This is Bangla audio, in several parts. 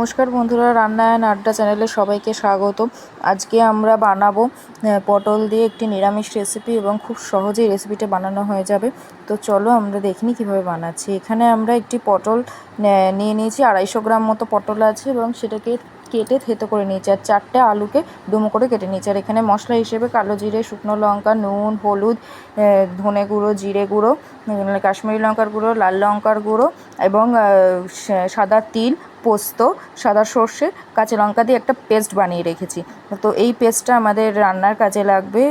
নমস্কার বন্ধুরা রান্নায়ন আড্ডা চ্যানেলে সবাইকে স্বাগত আজকে আমরা বানাবো পটল দিয়ে একটি নিরামিষ রেসিপি এবং খুব সহজেই রেসিপিটা বানানো হয়ে যাবে। তো চলো আমরা দেখিনি কীভাবে বানাচ্ছি। এখানে আমরা একটি পটল নিয়ে নিয়েছি, আড়াইশো গ্রাম মতো পটল আছে এবং সেটাকে কেটে থেতো করে নিয়েছি আর চারটে আলুকে ডুমো করে কেটে নিয়েছি। আর এখানে মশলা হিসেবে কালো জিরে, শুকনো লঙ্কা, নুন, হলুদ ধনে গুঁড়ো, জিরে গুঁড়ো কাশ্মীরি লঙ্কার গুঁড়ো, লাল লঙ্কার গুঁড়ো এবং সাদা তিল, পোস্ত, সাদা সর্ষে, কাঁচা লঙ্কা দিয়ে একটা পেস্ট বানিয়ে রেখেছি। তো এই পেস্টটা আমাদের রান্নার কাজে লাগবে।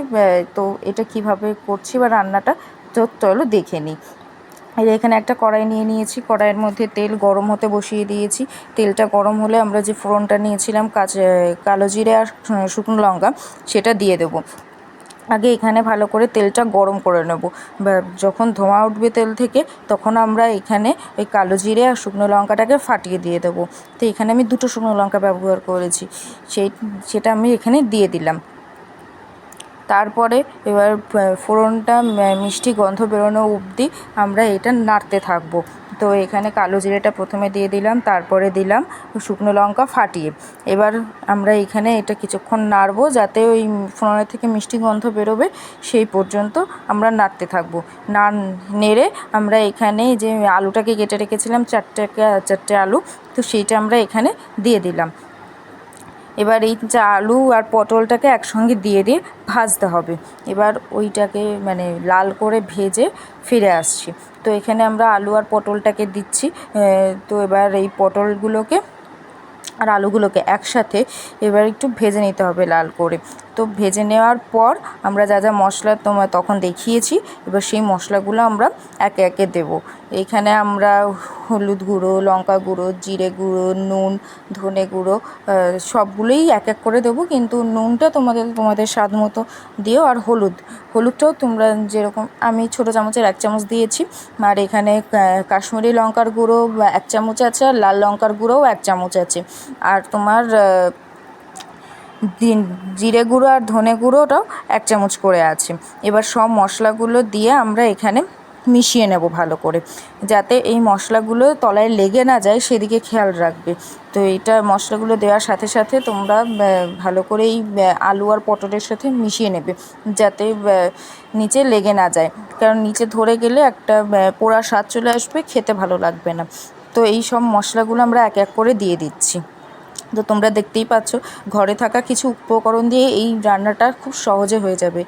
তো এটা কীভাবে করছি বা রান্নাটা, তো চলো দেখে নিই। যে এখানে একটা কড়াই নিয়ে নিয়েছি। কড়াইয়ের মধ্যে তেল গরম হতে বসিয়ে দিয়েছি। তেলটা গরম হলে আমরা যে ফোড়নটা নিয়েছিলাম কাঁচা কালো জিরে আর শুকনো লঙ্কা, সেটা দিয়ে দেবো। আগে এখানে ভালো করে তেলটা গরম করে নেব। যখন ধোঁয়া উঠবে তেল থেকে, তখন আমরা এখানে ওই কালো জিরে আর শুকনো লঙ্কাটাকে ফাটিয়ে দিয়ে দেবো। তো এখানে আমি দুটো শুকনো লঙ্কা ব্যবহার করেছি। সেই, সেটা আমি এখানে দিয়ে দিলাম। তারপরে এবার ফোড়নটা মিষ্টি গন্ধ বেরোনো অবধি আমরা এটা নাড়তে থাকব। তো এখানে কালো জিরেটা প্রথমে দিয়ে দিলাম, তারপরে দিলাম শুকনো লঙ্কা ফাটিয়ে। এবার আমরা এখানে এটা কিছুক্ষণ নাড়বো যাতে ওই ফোড়নের থেকে মিষ্টি গন্ধ বেরোবে, সেই পর্যন্ত আমরা নাড়তে থাকব। না নেড়ে আমরা এখানে যে আলুটাকে কেটে রেখেছিলাম চারটে চারটে আলু, তো সেইটা আমরা এখানে দিয়ে দিলাম। এবার এই যে আলু আর পটলটাকে একসঙ্গে দিয়ে দিয়ে ভাজতে হবে। এবার ওইটাকে মানে লাল করে ভেজে ফিরে আসছি। তো এখানে আমরা আলু আর পটলটাকে দিচ্ছি। তো এবার এই পটলগুলোকে আর আলুগুলোকে একসাথে এবার একটু ভেজে নিতে হবে লাল করে। তো ভেজে নেওয়ার পর আমরা যা যা মশলা তোমার তখন দেখিয়েছি। এবার সেই মশলাগুলো আমরা একে একে দেবো। এখানে আমরা হলুদ গুঁড়ো, লঙ্কা গুঁড়ো, জিরে গুঁড়ো, নুন, ধনে গুঁড়ো সবগুলোই এক এক করে দেবো। কিন্তু নুনটা তোমাদের তোমাদের স্বাদ মতো দিও আর হলুদ। হলুদটাও তোমরা যেরকম, আমি ছোটো চামচের এক চামচ দিয়েছি। আর এখানে কাশ্মীরি লঙ্কার গুঁড়ো এক চামচ আছে আর লাল লঙ্কার গুঁড়োও এক চামচ আছে। আর তোমার জিরে গুঁড়ো আর ধনে গুঁড়োটাও এক চামচ করে আছে। এবার সব মশলাগুলো দিয়ে আমরা এখানে মিশিয়ে নেব ভালো করে, যাতে এই মশলাগুলো তলায় লেগে না যায়, সেদিকে খেয়াল রাখবে। তো এটা মশলাগুলো দেওয়ার সাথে সাথে তোমরা ভালো করে এই আলু আর পটলের সাথে মিশিয়ে নেবে, যাতে নিচে লেগে না যায়। কারণ নিচে ধরে গেলে একটা পোড়া স্বাদ চলে আসবে, খেতে ভালো লাগবে না। তো এই সব মশলাগুলো আমরা এক এক করে দিয়ে দিচ্ছি। তো তোমরা দেখতেই পাচ্ছ, ঘরে থাকা কিছু উপকরণ দিয়ে এই রান্নাটা খুব সহজে হয়ে যাবে।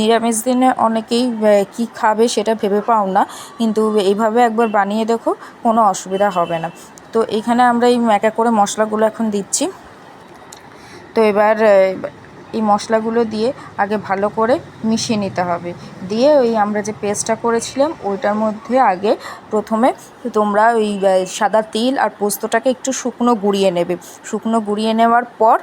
নিরামিষ দিনে অনেকেই কি খাবে সেটা ভেবে পাও না, কিন্তু এইভাবে একবার বানিয়ে দেখো, কোনো অসুবিধা হবে না। তো এখানে আমরা এই এক করে মশলাগুলো এখন দিচ্ছি। তো এবার এই মশলাগুলো দিয়ে আগে ভালো করে মিশিয়ে নিতে হবে। দিয়ে ওই আমরা যে পেস্টটা করেছিলাম, ওইটার মধ্যে আগে প্রথমে তোমরা ওই সাদা তিল আর পোস্তটাকে একটু শুকনো গুঁড়িয়ে নেবে। শুকনো গুঁড়িয়ে নেওয়ার পর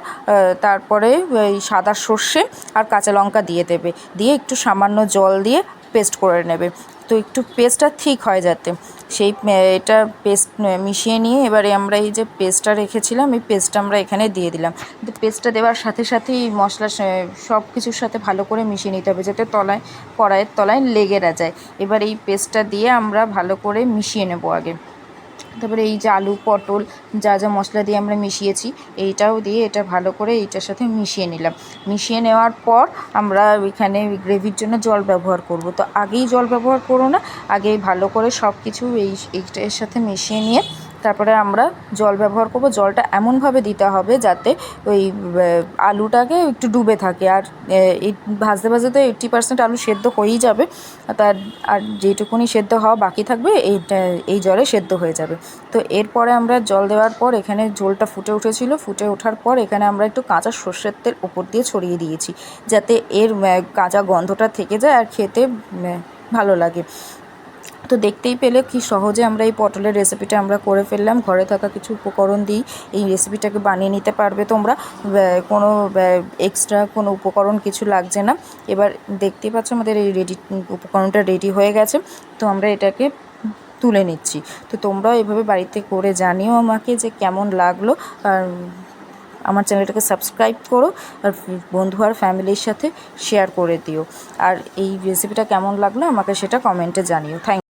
তারপরে ওই সাদা সর্ষে আর কাঁচা লঙ্কা দিয়ে দেবে। দিয়ে একটু সামান্য জল দিয়ে পেস্ট করে নেবে। তো একটু পেস্টটা ঠিক হয় যাতে। সেই এটা পেস্ট মিশিয়ে নিয়ে এবারে আমরা এই যে পেস্টটা রেখেছিলাম, এই পেস্টটা আমরা এখানে দিয়ে দিলাম। তো পেস্টটা দেওয়ার সাথে সাথেই মশলা সব কিছুর সাথে ভালো করে মিশিয়ে নিতে হবে যাতে তলায়, কড়াইয়ের তলায় লেগে না যায়। এবার এই পেস্টটা দিয়ে আমরা ভালো করে মিশিয়ে নেব আগে। তারপরে এই যে আলু, পটল, যা যা মশলা দিয়ে আমরা মিশিয়েছি, এইটাও দিয়ে এটা ভালো করে এইটার সাথে মিশিয়ে নিলাম। মিশিয়ে নেওয়ার পর আমরা এখানে গ্রেভির জন্য জল ব্যবহার করব। তো আগেই জল ব্যবহার করো না, আগেই ভালো করে সব কিছু এই, এইটার সাথে মিশিয়ে নিয়ে তারপরে আমরা জল ব্যবহার করব। জলটা এমনভাবে দিতে হবে যাতে ওই আলুটাকে একটু ডুবে থাকে। আর এই ভাজতে ভাজতে তো এইট্টি পার্সেন্ট আলু সেদ্ধ হয়েই যাবে। তার, আর যেটুকুনি সেদ্ধ হওয়া বাকি থাকবে, এইটা, এই জলে সেদ্ধ হয়ে যাবে। তো এরপরে আমরা জল দেওয়ার পর এখানে ঝোলটা ফুটে উঠেছিল। ফুটে ওঠার পর এখানে আমরা একটু কাঁচা সর্ষের তেল ওপর দিয়ে ছড়িয়ে দিয়েছি। যাতে এর কাঁচা গন্ধটা থেকে যায় আর খেতে ভালো লাগে। তো দেখতেই পেলে কি সহজে আমরা এই পটলের রেসিপিটা আমরা করে ফেললাম। ঘরে থাকা কিছু উপকরণ দিই এই রেসিপিটাকে বানিয়ে নিতে পারবে তোমরা। কোনো এক্সট্রা কোনো উপকরণ কিছু লাগছে না। এবার দেখতেই পাচ্ছ আমাদের এই রেডি উপকরণটা রেডি হয়ে গেছে। তো আমরা এটাকে তুলে নিচ্ছি। তো তোমরাও এভাবে বাড়িতে করে জানিও আমাকে যে কেমন লাগল। আর আমার চ্যানেলটাকে সাবস্ক্রাইব করো। আর বন্ধু আর ফ্যামিলির সাথে শেয়ার করে দিও। আর এই রেসিপিটা কেমন লাগল আমাকে সেটা কমেন্টে জানিও। থ্যাংক